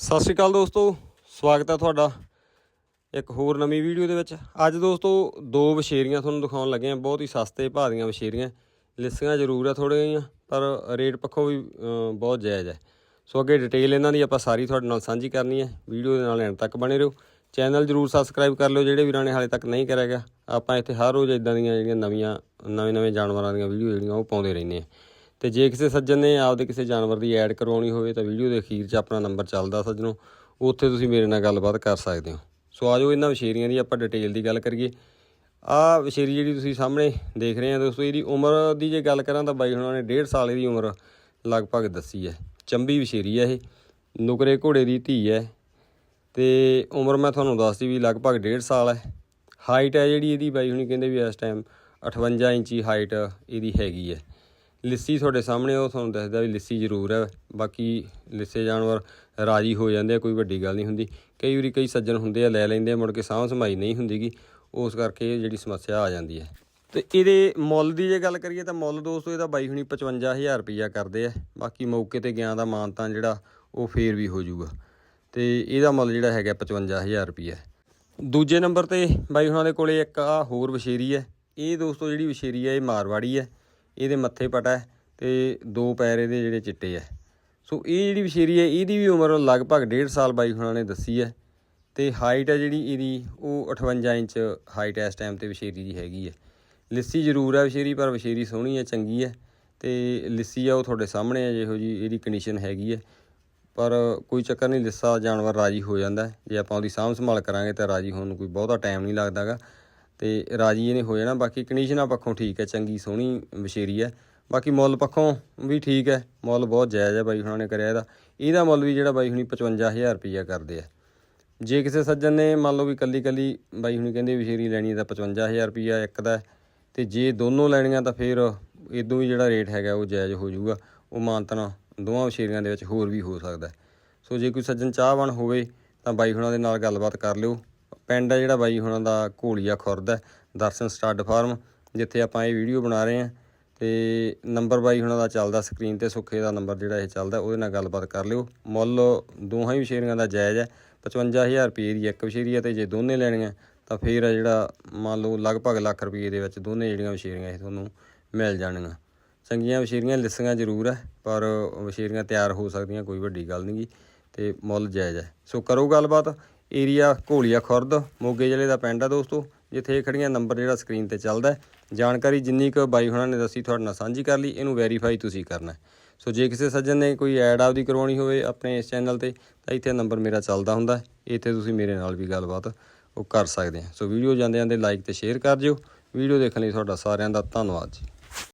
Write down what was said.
ਸਤਿ ਸ਼੍ਰੀ ਅਕਾਲ ਦੋਸਤੋ, ਸਵਾਗਤ ਹੈ ਤੁਹਾਡਾ ਇੱਕ ਹੋਰ ਨਵੀਂ ਵੀਡੀਓ ਦੇ ਵਿੱਚ। ਅੱਜ ਦੋਸਤੋ, ਦੋ ਵਛੇਰੀਆਂ ਤੁਹਾਨੂੰ ਦਿਖਾਉਣ ਲੱਗੇ ਹਾਂ ਬਹੁਤ ਹੀ ਸਸਤੇ ਭਾਅ ਦੀਆਂ ਵਛੇਰੀਆਂ। ਲਿਸੀਆਂ ਜ਼ਰੂਰ ਆ ਥੋੜ੍ਹੀਆਂ ਜਿਹੀਆਂ, ਪਰ ਰੇਟ ਪੱਖੋਂ ਵੀ ਬਹੁਤ ਜਾਇਜ਼ ਹੈ। ਸੋ ਅੱਗੇ ਡਿਟੇਲ ਇਹਨਾਂ ਦੀ ਆਪਾਂ ਸਾਰੀ ਤੁਹਾਡੇ ਨਾਲ ਸਾਂਝੀ ਕਰਨੀ ਹੈ। ਵੀਡੀਓ ਦੇ ਨਾਲ ਐਂਡ ਤੱਕ ਬਣੇ ਰਹੋ। ਚੈਨਲ ਜ਼ਰੂਰ ਸਬਸਕ੍ਰਾਈਬ ਕਰ ਲਿਓ, ਜਿਹੜੇ ਵੀਰਾਂ ਨੇ ਹਾਲੇ ਤੱਕ ਨਹੀਂ ਕਰਿਆ ਗਿਆ ਆਪਾਂ ਇੱਥੇ ਹਰ ਰੋਜ਼ ਇਦਾਂ ਦੀਆਂ ਜਿਹੜੀਆਂ ਨਵੀਆਂ ਨਵੇਂ ਨਵੇਂ ਜਾਨਵਰਾਂ ਦੀਆਂ ਵੀਡੀਓ ਜਿਹੜੀਆਂ, ਉਹ ਪਾਉਂਦੇ ਰਹਿੰਦੇ ਆ ਤੇ ਜੇ ਕਿਸੇ ਸੱਜਣ ਨੇ ਆਪਦੇ ਕਿਸੇ ਜਾਨਵਰ ਦੀ ਐਡ ਕਰਵਾਉਣੀ ਹੋਵੇ ਤਾਂ ਵੀਡੀਓ ਦੇ ਅਖੀਰ 'ਚ ਆਪਣਾ ਨੰਬਰ ਚੱਲਦਾ ਸੱਜਣੋ। ਉੱਥੇ ਤੁਸੀਂ ਮੇਰੇ ਨਾਲ ਗੱਲਬਾਤ ਕਰ ਸਕਦੇ ਹੋ। ਸੋ ਆਜੋ ਇਹਨਾਂ ਵਛੇਰੀਆਂ ਦੀ ਆਪਾਂ ਡਿਟੇਲ ਦੀ ਗੱਲ ਕਰੀਏ। ਆਹ ਵਛੇਰੀ ਜਿਹੜੀ ਤੁਸੀਂ ਸਾਹਮਣੇ ਦੇਖ ਰਹੇ ਆ ਦੋਸਤੋ, ਇਹਦੀ ਉਮਰ ਦੀ ਜੇ ਗੱਲ ਕਰਾਂ ਤਾਂ ਬਾਈ ਹੁਣਾਂ ਨੇ 1.5 ਸਾਲ ਇਹਦੀ ਉਮਰ ਲਗਭਗ ਦੱਸੀ ਹੈ। ਚੰਬੀ ਵਛੇਰੀ ਹੈ ਇਹ। ਨੁਕਰੇ ਘੋੜੇ ਦੀ ਧੀ ਹੈ। ਤੇ ਉਮਰ ਮੈਂ ਤੁਹਾਨੂੰ ਦੱਸਦੀ ਵੀ ਲਗਭਗ 1.5 ਸਾਲ ਹੈ। ਹਾਈਟ ਹੈ ਜਿਹੜੀ ਇਹਦੀ, ਬਾਈ ਹੁਣੀ ਕਹਿੰਦੇ ਵੀ ਇਸ ਟਾਈਮ 58 ਇੰਚੀ ਹਾਈਟ ਇਹਦੀ ਹੈਗੀ ਹੈ। ਲਿੱਸੀ ਤੁਹਾਡੇ ਸਾਹਮਣੇ, ਉਹ ਤੁਹਾਨੂੰ ਦੱਸਦਾ ਵੀ ਲਿੱਸੀ ਜ਼ਰੂਰ ਹੈ। ਬਾਕੀ ਲਿੱਸੇ ਜਾਨਵਰ ਰਾਜੀ ਹੋ ਜਾਂਦੇ ਆ, ਕੋਈ ਵੱਡੀ ਗੱਲ ਨਹੀਂ ਹੁੰਦੀ। ਕਈ ਵਾਰੀ ਕਈ ਸੱਜਣ ਹੁੰਦੇ ਆ, ਲੈ ਲੈਂਦੇ ਆ, ਮੁੜ ਕੇ ਸਾਂਭ ਸੰਭਾਈ ਨਹੀਂ ਹੁੰਦੀਗੀ। ਉਸ ਕਰਕੇ ਇਹ ਜਿਹੜੀ ਸਮੱਸਿਆ ਆ ਜਾਂਦੀ ਹੈ। ਤੇ ਇਹਦੇ ਮੁੱਲ ਦੀ ਜੇ ਗੱਲ ਕਰੀਏ ਤਾਂ ਮੁੱਲ ਦੋਸਤੋ, ਇਹਦਾ ਬਾਈ ਹੁਣੀ 55000 ਰੁਪਈਆ ਕਰਦੇ ਆ। ਬਾਕੀ ਮੌਕੇ ਤੇ ਗਿਆ ਦਾ ਮਾਨਤਾਂ ਜਿਹੜਾ, ਉਹ ਫੇਰ ਵੀ ਹੋ ਜਾਊਗਾ। ਤੇ ਇਹਦਾ ਮੁੱਲ ਜਿਹੜਾ ਹੈਗਾ 55000 ਰੁਪਈਆ। ਦੂਜੇ ਨੰਬਰ ਤੇ ਬਾਈ ਹੁਣਾਂ ਦੇ ਕੋਲੇ ਇੱਕ ਆ ਹੋਰ ਵਛੇਰੀ ਹੈ। ਇਹ ਦੋਸਤੋ ਜਿਹੜੀ ਵਛੇਰੀ ਹੈ, ਇਹ ਮਾਰਵਾੜੀ ਹੈ। ਇਹਦੇ ਮੱਥੇ ਪਟਾ ਹੈ ਤੇ ਦੋ ਪੈਰ ਇਹਦੇ ਜਿਹੜੇ ਚਿੱਟੇ ਹੈ। ਸੋ ਇਹ ਜਿਹੜੀ ਵਛੇਰੀ ਹੈ, ਇਹਦੀ ਵੀ ਉਮਰ ਲਗਭਗ 1.5 ਸਾਲ ਬਾਈ ਹੁਣਾਂ ਨੇ ਦੱਸੀ ਹੈ ਤੇ ਹਾਈਟ ਹੈ ਜਿਹੜੀ ਇਹਦੀ, ਉਹ 58 ਇੰਚ ਹਾਈਟ ਇਸ ਟਾਈਮ ਤੇ ਵਛੇਰੀ ਦੀ ਹੈਗੀ ਹੈ। ਲਿੱਸੀ ਜ਼ਰੂਰ ਹੈ ਵਛੇਰੀ ਪਰ ਵਛੇਰੀ ਸੋਹਣੀ ਹੈ, ਚੰਗੀ ਹੈ ਤੇ ਲਿੱਸੀ ਆ ਉਹ ਤੁਹਾਡੇ ਸਾਹਮਣੇ ਹੈ, ਜਿਹੋ ਜੀ ਇਹਦੀ ਕੰਡੀਸ਼ਨ ਹੈਗੀ ਹੈ। ਪਰ ਕੋਈ ਚੱਕਰ ਨਹੀਂ, ਲਿੱਸਾ ਜਾਨਵਰ ਰਾਜੀ ਹੋ ਜਾਂਦਾ ਜੇ ਆਪਾਂ ਉਹਦੀ ਸਾਂਭ ਸੰਭਾਲ ਕਰਾਂਗੇ ਤਾਂ ਰਾਜੀ ਹੋਣ ਨੂੰ ਕੋਈ ਬਹੁਤਾ ਟਾਈਮ ਨਹੀਂ ਲੱਗਦਾਗਾ। ਤੇ ਰਾਜੀ ਇਹਨੇ ਹੋ ਜਾਣਾ, ਬਾਕੀ ਕੰਡੀਸ਼ਨਾਂ ਪੱਖੋਂ ਠੀਕ ਹੈ, ਚੰਗੀ ਸੋਹਣੀ ਵਛੇਰੀ ਹੈ। ਬਾਕੀ ਮੁੱਲ ਪੱਖੋਂ ਵੀ ਠੀਕ ਹੈ, ਮੁੱਲ ਬਹੁਤ ਜਾਇਜ਼ ਹੈ ਬਾਈ ਹੁਣਾਂ ਨੇ ਕਰਿਆ ਇਹਦਾ। ਇਹਦਾ ਮੁੱਲ ਵੀ ਜਿਹੜਾ ਬਾਈ ਹੁਣੀ 55000 ਰੁਪਈਆ ਕਰਦੇ ਆ। ਜੇ ਕਿਸੇ ਸੱਜਣ ਨੇ ਮੰਨ ਲਓ ਵੀ ਕੱਲੀ ਕੱਲੀ ਬਾਈ ਹੁਣੀ ਕਹਿੰਦੇ ਵਛੇਰੀ ਲੈਣੀ ਹੈ ਤਾਂ 55000 ਰੁਪਈਆ ਇੱਕ ਦਾ ਹੈ। ਤੇ ਜੇ ਦੋਨੋਂ ਲੈਣੀਆਂ ਤਾਂ ਫਿਰ ਇਦੋਂ ਵੀ ਜਿਹੜਾ ਰੇਟ ਹੈਗਾ ਉਹ ਜਾਇਜ਼ ਹੋ ਜਾਊਗਾ। ਉਹ ਮਾਨਤਨਾ ਦੋਵਾਂ ਵਛੇਰੀਆਂ ਦੇ ਵਿੱਚ ਹੋਰ ਵੀ ਹੋ ਸਕਦਾ ਸੋ ਜੇ ਕੋਈ ਸੱਜਣ ਚਾਹਵਾਨ ਹੋਵੇ ਤਾਂ ਬਾਈ ਹੁਣਾਂ ਦੇ ਨਾਲ ਗੱਲਬਾਤ ਕਰ ਲਿਓ। ਪਿੰਡ ਜਿਹੜਾ ਬਾਈ ਹੁਣਾਂ ਦਾ ਘੋਲੀਆ ਖੁਰਦ ਹੈ, ਦਰਸ਼ਨ ਸਟੱਡ ਫਾਰਮ, ਜਿੱਥੇ ਆਪਾਂ ਇਹ ਵੀਡੀਓ ਬਣਾ ਰਹੇ ਹਾਂ। ਤੇ ਨੰਬਰ ਬਾਈ ਹੁਣਾਂ ਦਾ ਚੱਲਦਾ ਸਕਰੀਨ ਤੇ, ਸੁੱਖੇ ਦਾ ਨੰਬਰ ਜਿਹੜਾ ਇਹ ਚੱਲਦਾ, ਉਹਦੇ ਨਾਲ ਗੱਲਬਾਤ ਕਰ ਲਿਓ। ਮੁੱਲ ਦੋਹਾਂ ਹੀ ਵਛੇਰੀਆਂ ਦਾ ਜਾਇਜ਼ ਹੈ 55000 ਰੁਪਏ ਦੀ ਇੱਕ ਵਛੇਰੀ ਹੈ ਤੇ ਜੇ ਦੋਨੇ ਲੈਣੀਆਂ, ਤਾਂ ਫਿਰ ਆ ਜਿਹੜਾ ਮੰਨ ਲਓ ਲਗਭਗ ਲੱਖ ਰੁਪਏ ਦੇ ਵਿੱਚ ਦੋਨੇ ਜਿਹੜੀਆਂ ਵਛੇਰੀਆਂ ਇਹ ਤੁਹਾਨੂੰ ਮਿਲ ਜਾਣਗੀਆਂ। ਚੰਗੀਆਂ ਵਛੇਰੀਆਂ ਲਿਸੀਆਂ ਜ਼ਰੂਰ ਹੈ, ਪਰ ਵਛੇਰੀਆਂ ਤਿਆਰ ਹੋ ਸਕਦੀਆਂ, ਕੋਈ ਵੱਡੀ ਗੱਲ ਨਹੀਂ ਗੀ, ਤੇ ਮੁੱਲ ਜਾਇਜ਼ ਹੈ। ਸੋ ਕਰੋ ਗੱਲਬਾਤ ਏਰੀਆ ਘੋਲੀਆ ਖੁਰਦ, ਮੋਗੇ ਜ਼ਿਲ੍ਹੇ ਦਾ ਪਿੰਡ ਆ ਦੋਸਤੋ, ਜਿੱਥੇ ਇਹ ਖੜੀਆਂ ਨੰਬਰ ਜਿਹੜਾ ਸਕਰੀਨ ਤੇ ਚੱਲਦਾ ਜਾਣਕਾਰੀ ਜਿੰਨੀ ਕੁ ਬਾਈ ਹੁਣਾਂ ਨੇ ਦੱਸੀ, ਤੁਹਾਡੇ ਨਾਲ ਸਾਂਝੀ ਕਰ ਲਈ, ਇਹਨੂੰ ਵੈਰੀਫਾਈ ਤੁਸੀਂ ਕਰਨਾ ਸੋ ਜੇ ਕਿਸੇ ਸੱਜਣ ਨੇ ਕੋਈ ਐਡ ਆਪਦੀ ਕਰਵਾਉਣੀ ਹੋਵੇ ਆਪਣੇ ਇਸ ਚੈਨਲ ਤੇ, ਤਾਂ ਇੱਥੇ ਨੰਬਰ ਮੇਰਾ ਚੱਲਦਾ ਹੁੰਦਾ ਇੱਥੇ ਤੁਸੀਂ ਮੇਰੇ ਨਾਲ ਵੀ ਗੱਲਬਾਤ ਉਹ ਕਰ ਸਕਦੇ ਆ। ਸੋ ਵੀਡੀਓ ਜਾਂਦੇ ਜਾਂਦੇ ਲਾਈਕ ਤੇ ਸ਼ੇਅਰ ਕਰ ਜਿਓ ਵੀਡੀਓ ਦੇਖਣ ਲਈ ਤੁਹਾਡਾ ਸਾਰਿਆਂ ਦਾ ਧੰਨਵਾਦ ਜੀ।